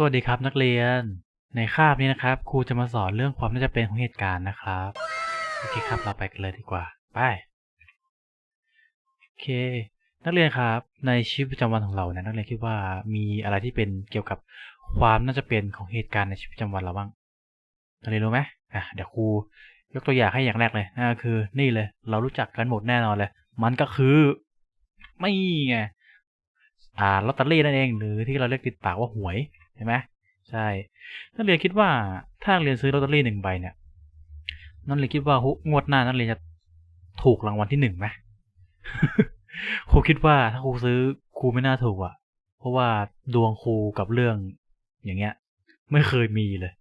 สวัสดีครับนักเรียน ในคาบนี้นะครับ ครูจะมาสอนเรื่องความน่าจะเป็นของเหตุการณ์นะครับ โอเคครับเราไปกันเลยดีกว่า ไปโอเค นักเรียนครับ ในชีวิตประจำวันของเราเนี่ยนักเรียนคิดว่ามีอะไรที่เป็นเกี่ยวกับความน่าจะเป็นของเหตุการณ์ในชีวิตประจำวันเราบ้างนักเรียนรู้ไหมอะเดี๋ยวครูยกตัวอย่างให้อย่างแรกเลยนั่นก็คือ นี่เลย เรารู้จักกันหมดแน่นอนเลย มันก็คือไม่ไงอ่าลอตเตอรี่นั่นเองหรือที่เราเรียกติดปากว่าหวย เห็นไหมใช่นักเรียนคิดว่าถ้านักเรียนซื้อลอตเตอรี่หนึ่งใบเนี่ยนักเรียนคิดว่าหุงวดหน้านักเรียนจะถูกรางวัลที่หนึ่งไหมครูคิดว่าถ้าครูซื้อครูไม่น่าถูกอะ เพราะว่าดวงครูกับเรื่องอย่างเงี้ย ไม่เคยมีเลย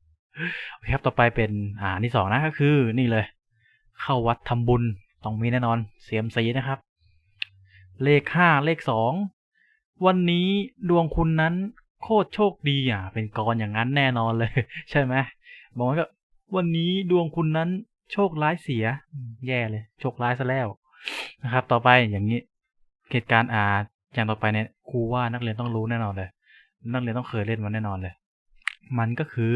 โอเคครับต่อไปเป็นอ่านที่สองนะก็คือนี่เลย เข้าวัดทำบุญต้องมีแน่นอนเสียมสีนะครับ เลขห้าเลขสองวันนี้ดวงคุณนั้น โคตรโชคดีอะ เป็นกรอย่างนั้นแน่นอนเลย ใช่ไหมบอกว่าวันนี้ดวงคุณนั้นโชคร้ายเสีย แย่เลย โชคร้ายซะแล้วนะครับ ต่อไปอย่างนี้เหตุการณ์อ่าอย่างต่อไปเนี่ยครูว่านักเรียนต้องรู้แน่นอนเลย นักเรียนต้องเคยเล่นมันแน่นอนเลย มันก็คือ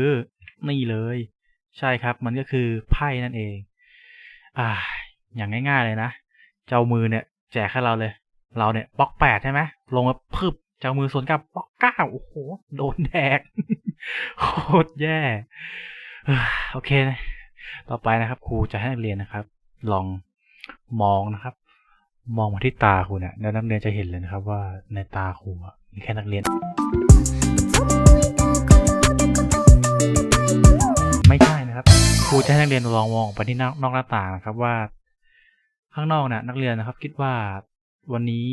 นี่เลย ใช่ครับ มันก็คือไพ่นั่นเอง อ่า อย่างง่าย ๆเลยนะ เจ้ามือเนี่ย แจกให้เราเลย เราเนี่ยบล็อกแปดใช่ไหมลงมาพึบ เจ้ามือสวนกลับบล็อกเก้าโอ้โห โดนแดก โคตรแย่โอเคต่อไปนะครับ ครูจะให้นักเรียนนะครับ ลองมองนะครับ มองมาที่ตาครูเนี่ยแล้วนักเรียนจะเห็นเลยนะครับ ว่าในตาครูมีแค่นักเรียน ไม่ใช่นะครับ ครูจะให้นักเรียนลองมองไปที่นอกหน้าต่างนะครับว่า ข้างนอกเนี่ยนักเรียนนะครับ คิดว่าวันนี้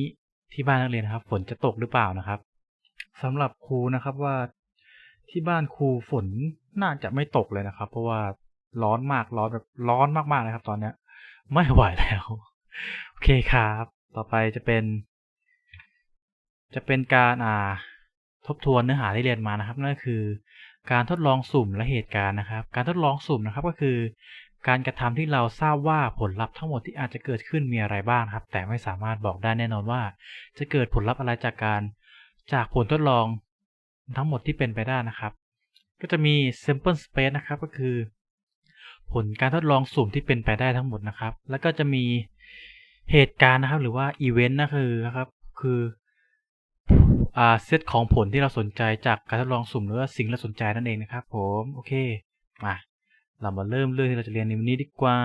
ที่บ้านนักเรียนนะครับ ฝนจะตกหรือเปล่านะครับสำหรับครูนะครับว่าที่บ้านครูฝนน่าจะไม่ตกเลยนะครับ เพราะว่าร้อนมากร้อนแบบร้อนมากๆเลยครับ ตอนเนี้ย ไม่ไหวแล้วโอเคครับ ต่อไปจะเป็น จะเป็นการอ่าทบทวนเนื้อหาที่เรียนมานะครับนั่นก็คือ การทดลองสุ่มและเหตุการณ์นะครับ การทดลองสุ่มนะครับก็คือ การกระทำที่เราทราบว่าผลลัพธ์ทั้งหมดที่อาจจะเกิดขึ้นมีอะไรบ้างครับ แต่ไม่สามารถบอกได้แน่นอนว่า จะเกิดผลลัพธ์อะไรจากการจากผลทดลองทั้งหมดที่เป็นไปได้นะครับ ก็จะมี sample space นะครับก็คือ ผลการทดลองสุ่มที่เป็นไปได้ทั้งหมดนะครับ แล้วก็จะมีเหตุการณ์นะครับ หรือว่า event นะคือนะครับคืออ่าเซตของผลที่เราสนใจจากการทดลองสุ่มหรือว่าสิ่งที่เราสนใจนั่นเองนะครับ ผมโอเคมา เรามาเริ่มเรื่องที่เราจะเรียนในวันนี้ดีกว่า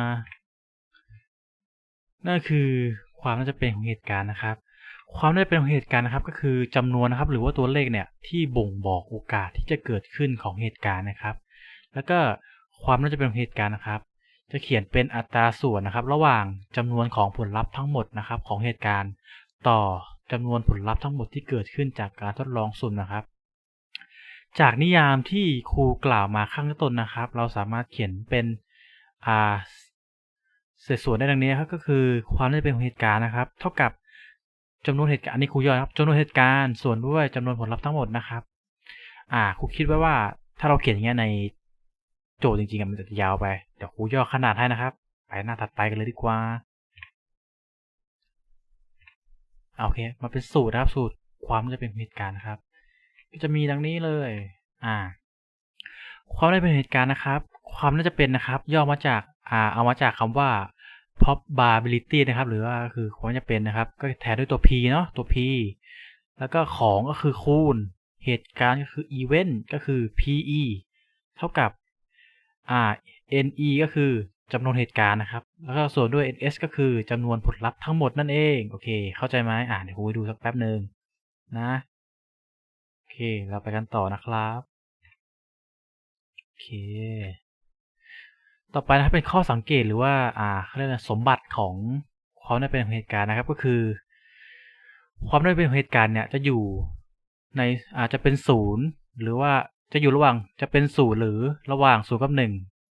นั่นคือความน่าจะเป็นของเหตุการณ์นะครับ ความน่าจะเป็นของเหตุการณ์นะครับ ก็คือจำนวนนะครับ หรือว่าตัวเลขเนี่ยที่บ่งบอกโอกาสที่จะเกิดขึ้นของเหตุการณ์นะครับ แล้วก็ความน่าจะเป็นของเหตุการณ์นะครับ จะเขียนเป็นอัตราส่วนนะครับ ระหว่างจำนวนของผลลัพธ์ทั้งหมดนะครับ ของเหตุการณ์ ต่อจำนวนผลลัพธ์ทั้งหมดที่เกิดขึ้นจากการทดลองสุ่มนะครับ จากนิยามที่ครูกล่าวมาข้างต้นนะครับ เราสามารถเขียนเป็นอ่าเศษส่วนได้ดังนี้ครับก็คือความน่าจะเป็นของเหตุการณ์นะครับ เท่ากับจำนวนเหตุการณ์นนี้ครูย่อยครับจำนวนเหตุการณ์ส่วนด้วยจำนวนผลลัพธ์ทั้งหมดนะครับ อ่าครูคิดไว้ว่าถ้าเราเขียนอย่างเงี้ยในโจทย์จริงๆมันจะยาวไปเดี๋ยวครูย่อขนาดให้นะครับ ไปหน้าถัดไปกันเลยดีกว่าโอเคมาเป็นสูตรนะครับสูตรความจะเป็นเหตุการณ์นะครับ จะมีดังนี้เลย อ่า ความน่าจะเป็นเหตุการณ์นะครับ ความน่าจะเป็นนะครับ ย่อมาจาก อ่า เอามาจากคำว่า probability นะครับ หรือว่าคือความน่าจะเป็นนะครับ ก็แทนด้วยตัว p เนาะตัว p แล้วก็ของก็คือคูณ เหตุการณ์ก็คือ event ก็คือ pe เท่ากับ อ่า ne ก็คือจำนวนเหตุการณ์นะครับ แล้วก็ส่วนด้วย ns ก็คือจำนวนผลลัพธ์ทั้งหมดนั่นเอง โอเค เข้าใจไหมอ่าเดี๋ยวครูไปดูสักแป๊บหนึ่งนะ เค เราไปกันต่อนะครับ โอเค ต่อไปนะครับเป็นข้อสังเกตหรือว่า อ่าเขาเรียกว่าสมบัติของความได้เป็นเหตุการณ์นะครับก็คือ ความได้เป็นเหตุการณ์เนี่ยจะอยู่ในอาจจะเป็นศูนย์หรือว่าจะอยู่ระหว่างจะเป็นศูนย์หรือระหว่างศูนย์กับหนึ่ง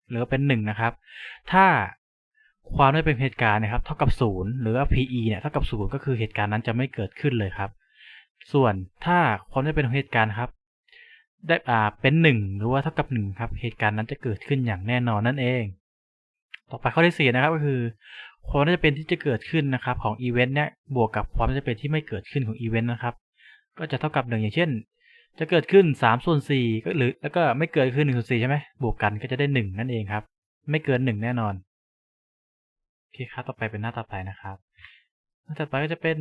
หรือเป็นหนึ่งนะครับ ถ้าความได้เป็นเหตุการณ์นะครับ เท่ากับศูนย์หรือว่า PE เนี่ยเท่ากับศูนย์ก็คือเหตุการณ์นั้นจะไม่เกิดขึ้นเลยครับ ส่วนถ้าความได้เป็นของเหตุการณ์ครับ ได้อ่าเป็นหนึ่งหรือว่าเท่ากับหนึ่งครับ เหตุการณ์นั้นจะเกิดขึ้นอย่างแน่นอนนั่นเอง ต่อไปข้อที่สี่นะครับก็คือความน่าจะเป็นที่จะเกิดขึ้นนะครับ ของอีเวนต์เนี่ยบวกกับความน่าจะเป็นที่ไม่เกิดขึ้นของอีเวนต์นะครับ ก็จะเท่ากับหนึ่งอย่างเช่น จะเกิดขึ้นสามส่วนสี่ก็หรือแล้วก็ไม่เกิดขึ้นหนึ่งส่วนสี่ใช่ไหมบวกกันก็จะได้หนึ่งนั่นเองครับ ไม่เกินหนึ่งแน่นอนโอเคครับต่อไปเป็นหน้าต่อไปนะครับ หน้าต่อไปก็จะเป็น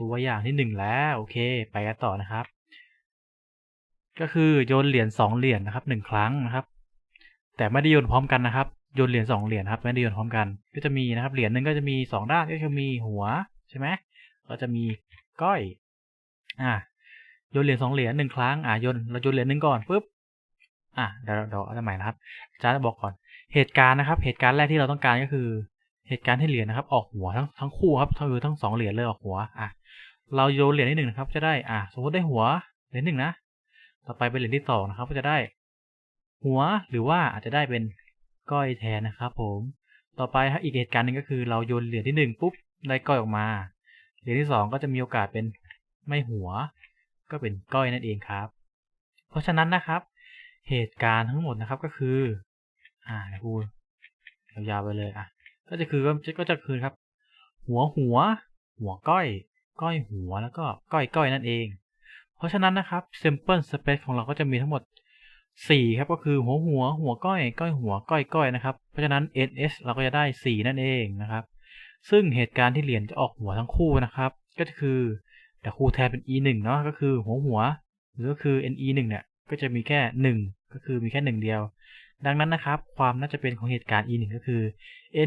ตัวอย่างที่หนึ่งแล้วโอเคไปกันต่อนะครับ ก็คือโยนเหรียญสองเหรียญนะครับหนึ่งครั้งนะครับ แต่ไม่ได้โยนพร้อมกันนะครับโยนเหรียญสองเหรียญครับไม่ได้โยนพร้อมกัน ก็จะมีนะครับเหรียญหนึ่งก็จะมีสองด้านก็คือมีหัวใช่ไหมก็จะมีก้อยอ่าโยนเหรียญสองเหรียญหนึ่งครั้งอ่าโยนเราโยนเหรียญหนึ่งก่อนปุ๊บอะเดี๋ยวเดี๋ยวเอาใหม่นะครับอาจารย์จะบอกก่อนเหตุการณ์นะครับ เหตุการณ์แรกที่เราต้องการก็คือ เหตุการณ์ที่เหรียญนะครับ ออกหัวทั้งทั้งคู่ครับคือทั้งสองเหรียญเลยออกหัวอะ เราโยนเหรียญที่หนึ่งนะครับจะได้อะสมมติได้หัวเหรียญหนึ่งนะ ต่อไปเป็นเหรียญที่สองนะครับ ก็จะได้ หัวหรือว่าอาจจะได้เป็นก้อยแทนนะครับ ผมต่อไปอีกเหตุการณ์หนึ่งก็คือเราโยนเหรียญที่หนึ่งปุ๊บได้ก้อยออกมา เหรียญที่สองก็จะมีโอกาสเป็นไม่หัว ก็เป็นก้อยนั่นเองครับ เพราะฉะนั้นนะครับ เหตุการณ์ทั้งหมดนะครับก็คือ อ่าพูดยาวๆไปเลยอะก็จะคือก็จะคือครับ หัวหัว หัวก้อย ก้อยหัวแล้วก็ก้อยก้อยนั่นเอง เพราะฉะนั้นนะครับ simple space ของเราก็จะมีทั้งหมด 4 ครับก็คือหัวหัวหัวก้อย ก้อยหัวก้อยก้อยนะครับ เพราะฉะนั้น ns เราก็จะได้ 4 นั่นเองนะครับ ซึ่งเหตุการณ์ที่เหรียญจะออกหัวทั้งคู่นะครับ ก็คือแต่ครูแทนเป็น e 1เนาะก็คือหัวหัว หรือก็คือ ne 1เนี่ยก็จะมีแค่ 1 ก็คือมีแค่ 1 เดียว ดังนั้นนะครับ ความน่าจะเป็นของเหตุการณ์ e 1ก็คือ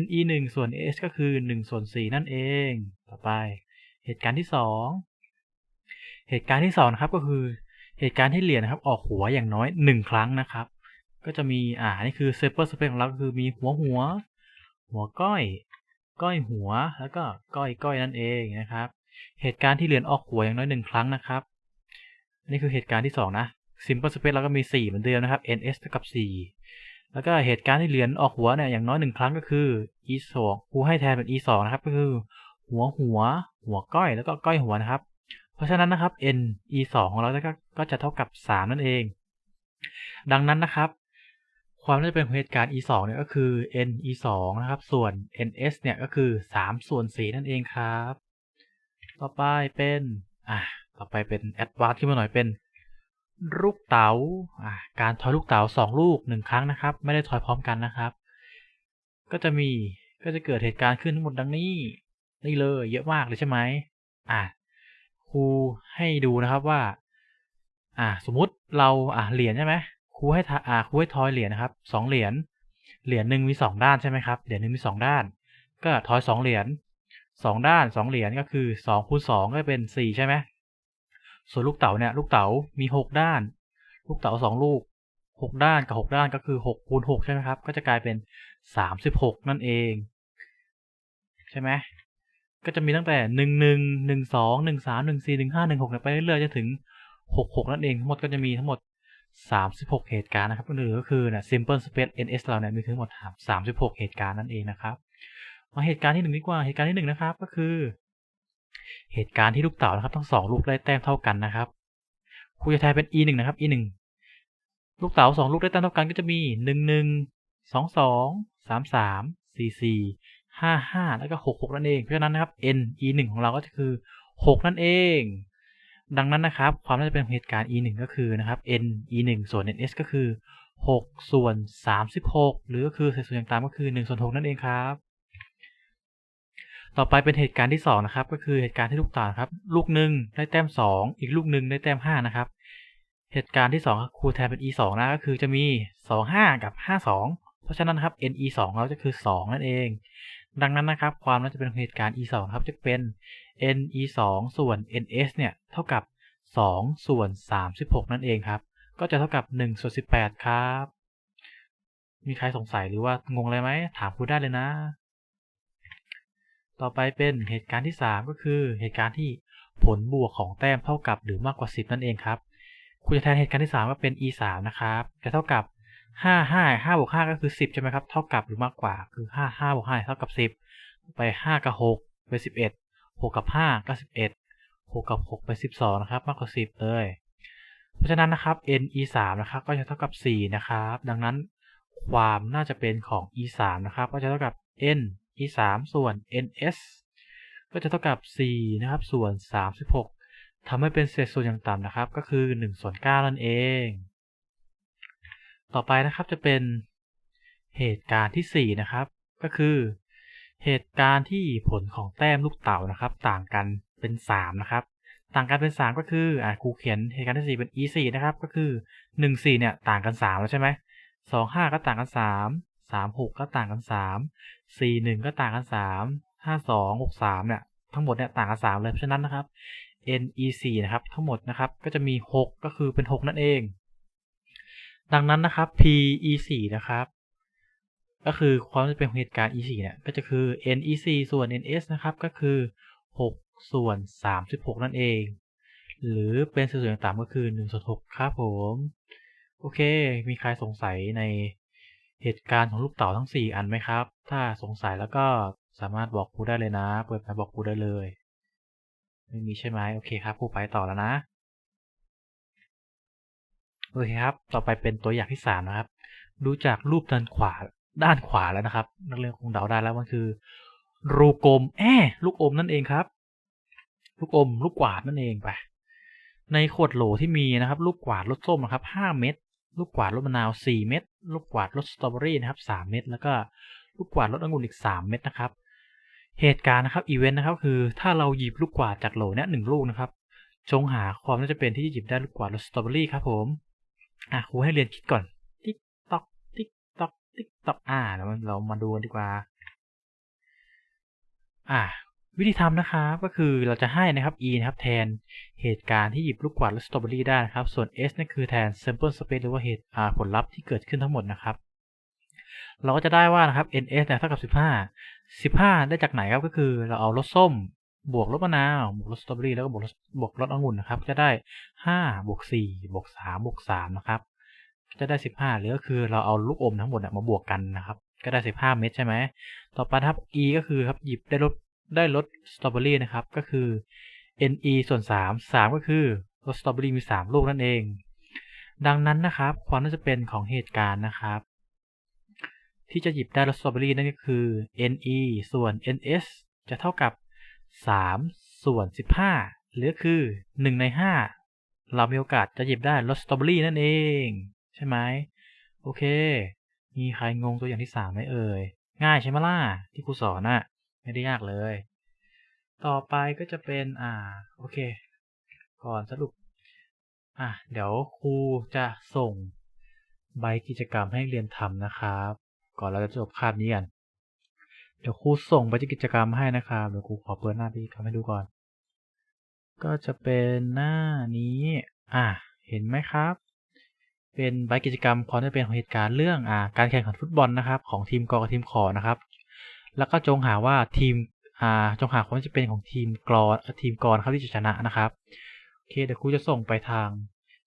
ne 1ส่วน s ก็คือ 1 ส่วน 4 นั่นเอง ต่อไป เหตุการณ์ที่ 2 เหตุการณ์ที่2นะครับก็คือเหตุการณ์ที่เหรียญนะครับ ออกหัวอย่างน้อย 1 ครั้งนะครับ ก็จะมีอ่านี่คือเซปเปอร์สเปคของเราคือมีหัวหัว หัวก้อย ก้อยหัวแล้วก็ก้อยก้อยนั่นเองนะครับ เหตุการณ์ที่เหรียญออกหัวอย่างน้อยหนึ่งครั้งนะครับนี่คือเหตุการณ์ที่ 2 นะ simple space เราก็มี 4 เหมือนเดิมนะครับ ns เท่ากับ 4 แล้วก็เหตุการณ์ที่เหรียญออกหัวเนี่ยอย่างน้อยหนึ่งครั้งก็คือ e 2ครูให้แทนเป็น e 2นะครับ ก็คือ หัวหัว หัวก้อยแล้วก็ก้อยหัวนะครับ เพราะฉะนั้นนะครับ n e 2ของเราก็ก็จะเท่ากับ 3 นั่นเอง ดังนั้นนะครับ ความน่าจะเป็นเหตุการณ์ e 2เนี่ยก็คือ n e 2นะครับ ส่วน ns เนี่ยก็คือ 3 ส่วน 4 นั่นเองครับ ต่อไปเป็นอ่าต่อไปเป็น advanced ขึ้นมาหน่อยเป็นลูกเต๋าอ่าการทอยลูกเต๋า2ลูก1ครั้งนะครับ ไม่ได้ทอยพร้อมกันนะครับ ก็จะมีก็จะเกิดเหตุการณ์ขึ้นทั้งหมดดังนี้ นี่เลยเยอะมากเลยใช่ไหมอ่าครูให้ดูนะครับว่า อ่าสมมุติเราอ่าเหรียญใช่ไหมครูให้อ่าครูให้ทอยเหรียญนะครับสองเหรียญเหรียญหนึ่งมีสองด้านใช่ไหมครับเหรียญหนึ่งมีสองด้าน ก็ทอยสองเหรียญสองด้านสองเหรียญก็คือสองคูณสองก็เป็นสี่ใช่ไหมส่วนลูกเต๋าเนี่ยลูกเต๋ามีหกด้าน ลูกเต๋าสองลูกหกด้านกับหกด้านก็คือหกคูณหกใช่ไหมครับ ก็จะกลายเป็นสามสิบหกนั่นเอง ใช่ไหม ก็จะมีตั้งแต่หนึ่งหนึ่งหนึ่งสองหนึ่งสามหนึ่งสี่หนึ่งห้าหนึ่งหกไปเรื่อยๆจะถึงหกหกนั่นเองทั้งหมดก็จะมีทั้งหมดสามสิบหกเหตุการณ์นะครับหรือก็คือเนี่ย simple space ns เราเนี่ยมีทั้งหมดสามสิบหกเหตุการณ์นั่นเองนะครับมาเหตุการณ์ที่หนึ่งดีกว่าเหตุการณ์ที่หนึ่งนะครับ ก็คือ เหตุการณ์ที่ลูกเต๋านะครับทั้งสองลูกได้แต้มเท่ากันนะครับครูจะแทนเป็น e หนึ่งนะครับ e หนึ่งลูกเต๋าสองลูกได้แต้มเท่ากันก็จะมีหนึ่งหนึ่งสองสองสามสามสี่สี่ ห้าห้าแล้วก็หกหกนั่นเอง เพราะฉะนั้นนะครับ n e หนึ่งของเราก็จะคือหกนั่นเอง ดังนั้นนะครับ ความน่าจะเป็นเหตุการณ์ e หนึ่งก็คือนะครับ n e หนึ่งส่วน n s ก็คือหกส่วนสามสิบหกหรือก็คือเศษส่วนอย่างตามก็คือหนึ่งส่วนหกนั่นเองครับ ต่อไปเป็นเหตุการณ์ที่สองนะครับ ก็คือเหตุการณ์ที่ลูกต๋าครับ ลูกหนึ่งได้แต้มสองอีกลูกหนึ่งได้แต้มห้านะครับ เหตุการณ์ที่สองครูแทนเป็น e สองนะ ก็คือจะมีสองห้ากับห้าสองเพราะฉะนั้นนะครับ n e สองเราจะคือสองนั่นเอง ดังนั้นนะครับ ความน่าจะเป็นเหตุการณ์ e 2ครับจะเป็น n e 2ส่วน n s เนี่ยเท่ากับ 2 ส่วน 36 นั่นเองครับ ก็จะเท่ากับ1ส่วน18 ครับ มีใครสงสัยหรือว่างงอะไรไหม ถามครูได้เลยนะ ต่อไปเป็นเหตุการณ์ที่ 3 ก็คือเหตุการณ์ที่ผลบวกของแต้มเท่ากับหรือมากกว่า 10 นั่นเองครับครูจะแทนเหตุการณ์ที่ 3 ว่าเป็น e 3นะครับ จะเท่ากับ ห้าห้าห้าบวกห้าก็คือสิบใช่ไหมครับ เท่ากับหรือมากกว่าคือห้าห้าบวกห้าเท่ากับสิบไปห้ากับหกไปสิบเอ็ดหกกับห้าก็สิบเอ็ดหกกับหกไปสิบสองนะครับ มากกว่าสิบเลย เพราะฉะนั้นนะครับ n e สามนะครับก็จะเท่ากับสี่นะครับ ดังนั้นความน่าจะเป็นของ e สามนะครับ ก็จะเท่ากับ n e สามส่วน n s ก็จะเท่ากับสี่นะครับ ส่วนสามสิบหกทำให้เป็นเศษส่วนอย่างต่ำนะครับ ก็คือ1ส่วน9นั่นเอง ต่อไปนะครับจะเป็นเหตุการณ์ที่ 4 นะครับ ก็คือ เหตุการณ์ที่ผลของแต้มลูกเต๋านะครับ ต่างกันเป็น 3 นะครับ ต่างกันเป็น 3 ก็คืออ่าครูเขียนเหตุการณ์ที่ 4 เป็น e 4นะครับก็คือ 1 4 เนี่ยต่างกัน 3 แล้วใช่ไหม2 5ก็ต่างกัน 3 3 6 ก็ต่างกัน 3 4 1 ก็ต่างกัน 3 5 2 6 3 เนี่ย ทั้งหมดเนี่ยต่างกัน 3 เลยเพราะฉะนั้นนะครับ n e 4นะครับ ทั้งหมดนะครับ ก็จะมี 6 ก็คือเป็น 6 นั่นเอง ดังนั้นนะครับ p e 4นะครับ ก็คือความจะเป็นของเหตุการณ์ e 4เนี่ย ก็จะคือ n e 4ส่วน n s นะครับ ก็คือ 6 ส่วน 36 นั่นเอง หรือเป็นส่วนต่างๆก็คือ1ส่วน6ครับผม โอเค มีใครสงสัยในเหตุการณ์ของลูกเต๋าทั้ง 4 อันไหมครับ ถ้าสงสัยแล้วก็สามารถบอกครูได้เลยนะ เปิดไปบอกครูได้เลย ไม่มีใช่ไหมโอเคครับครูไปต่อแล้วนะ โอเคครับ ต่อไปเป็นตัวอย่างที่สามนะครับ ดูจากรูปด้านขวาด้านขวาแล้วนะครับ นักเรียนคงเดาได้แล้วมันคือ รูกลมแอลูกอมนั่นเองครับ ลูกอมลูกกวาดนั่นเองไปในขวดโหลที่มีนะครับ ลูกกวาดรสส้มนะครับ5เม็ดลูกกวาดรสมะนาว4เม็ดลูกกวาดรสสตรอเบอรี่นะครับ3เม็ดแล้วก็ลูกกวาดรสองุ่นอีก3เม็ดนะครับ เหตุการณ์นะครับอีเวนต์นะครับคือถ้าเราหยิบลูกกวาดจากโหลเนี้ยหนึ่งลูกนะครับจงหาความน่าจะเป็นที่จะหยิบได้ลูกกวาดรสสตรอเบอรี่ครับผม อะครูให้เรียนคิดก่อน ติ๊กตอก ติ๊กตอก ติ๊กตอก อ่าเราเรามาดูกันดีกว่า อ่า วิธีทำนะครับก็คือเราจะให้นะครับ e นะครับแทนเหตุการณ์ที่หยิบลูกกวาดรสสตรอเบอรี่ได้นะครับ ส่วน s นี่นคือแทน sample space หรือว่าเหตุผลลัพธ์ที่เกิดขึ้นทั้งหมดนะครับ เราก็จะได้ว่านะครับ ns เนี่ยเท่ากับ 15 15 ได้จากไหนครับก็คือเราเอารสส้ม บวกรสมะนาวบวกรสสตรอเบอรี่แล้วก็บวกบวกรสองุ่นนะครับ จะได้5บวก4บวก3บวก3นะครับจะได้15หรือก็คือเราเอาลูกอมทั้งหมดมาบวกกันนะครับ ก็ได้15เม็ดใช่ไหมต่อไปครับ e ก็คือครับหยิบได้รสได้รสสตรอเบอรี่นะครับก็คือ ne ส่วน3 3ก็คือรสสตรอเบอรี่มี3ลูกนั่นเอง ดังนั้นนะครับ ความน่าจะเป็นของเหตุการณ์นะครับที่จะหยิบได้รสสตรอเบอรี่นั่นก็คือ ne ส่วน ns จะเท่ากับ 3 ส่วน 15 หรือคือ 1 ใน 5 เรามีโอกาสจะหยิบได้รสสตรอเบอรี่นั่นเอง ใช่ไหมโอเค มีใครงงตัวอย่างที่ 3 ไหมเอ่ย ง่ายใช่ไหมล่ะ ที่ครูสอนน่ะ ไม่ได้ยากเลย ต่อไปก็จะเป็นอ่า โอเค ก่อนสรุป อะ เดี๋ยวครูจะส่งใบกิจกรรมให้เรียนทำนะครับ ก่อนเราจะจบคาบนี้กัน เดี๋ยวครูส่งใบกิจกรรมให้นะครับ เดี๋ยวครูขอเปิดหน้าพี่ทำให้ดูก่อน ก็จะเป็นหน้านี้ อะ เห็นไหมครับ เป็นใบกิจกรรมความจะเป็นของเหตุการณ์เรื่องอ่าการแข่งขันฟุตบอลนะครับ ของทีมกอกับทีมขอนะครับ แล้วก็จงหาว่าทีมอ่าจงหาความจะเป็นของทีมกรอทีมกรครับที่จะชนะนะครับโอเคเดี๋ยวครูจะส่งไปทาง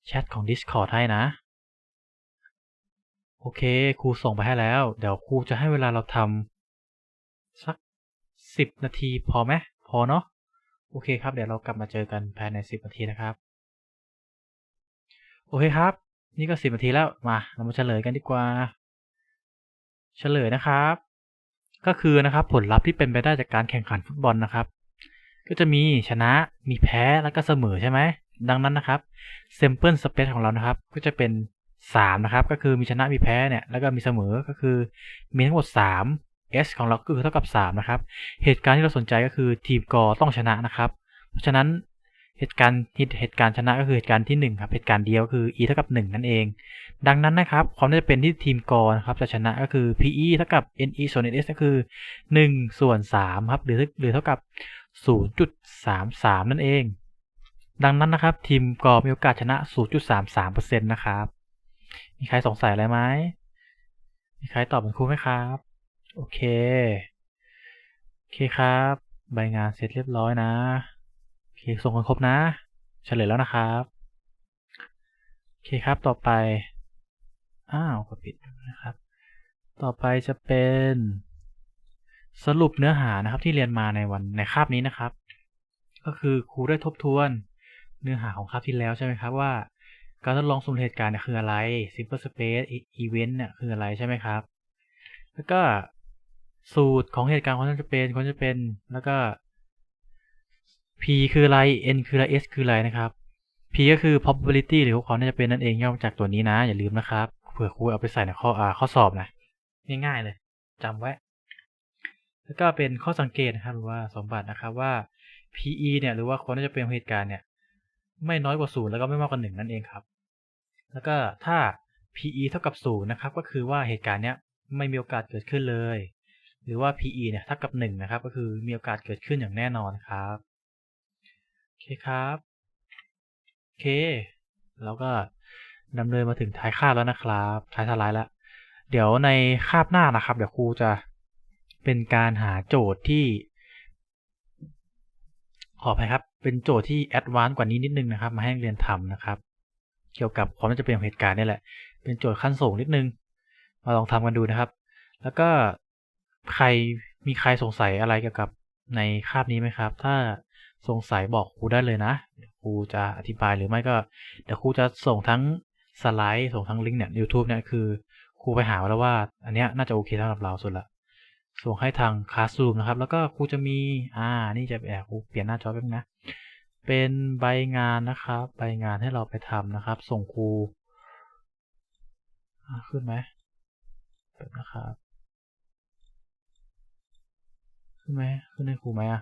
แชทของ Discord ให้นะโอเคครูส่งไปให้แล้ว เดี๋ยวครูจะให้เวลาเราทำ สักสิบนาทีพอไหมพอเนาะโอเคครับ เดี๋ยวเรากลับมาเจอกันภายในสิบนาทีนะครับ โอเคครับ นี่ก็สิบนาทีแล้วมาเรามาเฉลยกันดีกว่า เฉลยนะครับ ก็คือนะครับผลลัพธ์ที่เป็นไปได้จากการแข่งขันฟุตบอลนะครับ ก็จะมีชนะมีแพ้แล้วก็เสมอใช่ไหมดังนั้นนะครับ sample space ของเรานะครับ ก็จะเป็น3นะครับ ก็คือมีชนะมีแพ้เนี่ย แล้วก็มีเสมอก็คือมีทั้งหมด 3 s ของเราก็คือเท่ากับ 3 นะครับ เหตุการณ์ที่เราสนใจก็คือทีมกอต้องชนะนะครับ เพราะฉะนั้นเหตุการณ์เหตุการณ์ชนะก็คือเหตุการณ์ที่ 1 ครับ เหตุการณ์เดียวคือ e เท่ากับ 1 นั่นเอง ดังนั้นนะครับ ความน่าจะเป็นที่ทีมกอนะครับจะชนะก็คือ pe เท่ากับ ne ส่วน ns ก็คือ 1 ส่วน3ครับหรือหรือเท่ากับ 0.33 นั่นเอง ดังนั้นนะครับ ทีมกอมีโอกาสชนะ 0.33%นะครับ มีใครสงสัยอะไรไหมมีใครตอบเหมือนครูไหมครับ โอเค โอเคครับ ใบงานเสร็จเรียบร้อยนะ โอเค ส่งกันครบนะเฉลยแล้วนะครับ โอเคครับ ต่อไป อ้าวกดปิดนะครับ ต่อไปจะเป็นสรุปเนื้อหานะครับที่เรียนมาในวันในคาบนี้นะครับ ก็คือครูได้ทบทวนเนื้อหาของคาบที่แล้วใช่ไหมครับว่า การทดลองสมมเหตุการณ์เนี่ยคืออะไร simple space event เนี่ยคืออะไรใช่ไหมครับ แล้วก็ สูตรของเหตุการณ์ความจำเป็นความจำเป็น แล้วก็ P คืออะไร N คืออะไร S คืออะไรนะครับ P ก็คือ probability หรือความน่าจะเป็นนั่นเองย่อมาจากตัวนี้นะ อย่าลืมนะครับเผื่อครูเอาไปใส่ในข้ออ่าข้อสอบนะง่ายๆเลยจำไว้ แล้วก็เป็นข้อสังเกตนะครับหรือว่าสมบัตินะครับว่า PE เนี่ยหรือว่าความน่าจะเป็นเหตุการณ์เนี่ยไม่น้อยกว่าศูนย์แล้วก็ไม่มากกว่าหนึ่งนั่นเองครับ แล้วก็ถ้า PE เท่ากับศูนย์นะครับ ก็คือว่าเหตุการณ์เนี้ยไม่มีโอกาสเกิดขึ้นเลย หรือว่า PE เนี่ยเท่ากับหนึ่งนะครับ ก็คือมีโอกาสเกิดขึ้นอย่างแน่นอนครับโอเคครับโอเค แล้วก็ดำเนินมาถึงท้ายคาบแล้วนะครับท้ายสไลด์แล้วเดี๋ยวในคาบหน้านะครับ เดี๋ยวครูจะเป็นการหาโจทย์ที่ ขออภัยครับ เป็นโจทย์ที่แอดวานซ์กว่านี้นิดนึงนะครับ มาให้เรียนทำนะครับ เกี่ยวกับความน่าจะเป็นของเหตุการณ์นี่แหละ เป็นโจทย์ขั้นสูงนิดนึง มาลองทำกันดูนะครับ แล้วก็ ใครมีใครสงสัยอะไรเกี่ยวกับในคาบนี้ไหมครับ ถ้าสงสัยบอกครูได้เลยนะครูจะอธิบายหรือไม่ก็เดี๋ยวครูจะส่งทั้งสไลด์ส่งทั้งลิงก์เนี่ย YouTube เนี่ยคือครูไปหาแล้วว่าอันเนี้ยน่าจะโอเคสำหรับเราสุดละส่งให้ทาง Classroom นะครับ แล้วก็ครูจะมี อ่า นี่จะแอบครูเปลี่ยนหน้าจอแป๊บนึงนะเป็นใบงานนะครับ ใบงานให้เราไปทำนะครับ ส่งครู ขึ้นไหมเปิดนะครับ ขึ้นไหมขึ้นให้ครูไหมอะ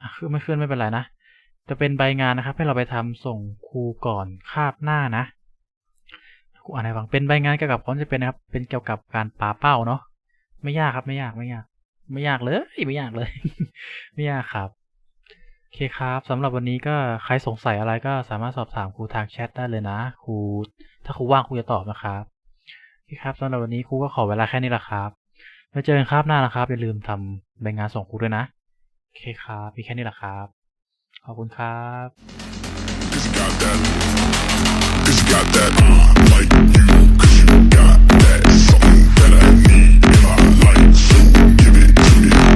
อะขึ้นไม่ขึ้นไม่เป็นไรนะ จะเป็นใบงานนะครับ ให้เราไปทำส่งครูก่อนคาบหน้านะครูอ่านให้ฟังเป็นใบงานเกี่ยวกับความจะเป็นนะครับ เป็นเกี่ยวกับการปาเป้าเนาะไม่ยากครับไม่ยากไม่ยาก ไม่ยากเลยไม่ยากเลย ไม่ยากครับโอเคครับสำหรับวันนี้ก็ใครสงสัยอะไรก็สามารถสอบถามครูทางแชทได้เลยนะครูถ้าครูว่างครูจะตอบนะครับโอเคครับสำหรับวันนี้ครูก็ขอเวลาแค่นี้ละครับ ไว้เจอกันคราบหน้านะครับ อย่าลืมทำใบงานส่งครูด้วยนะ โอเคครับพี่แค่นี้แหละครับ ขอบคุณครับ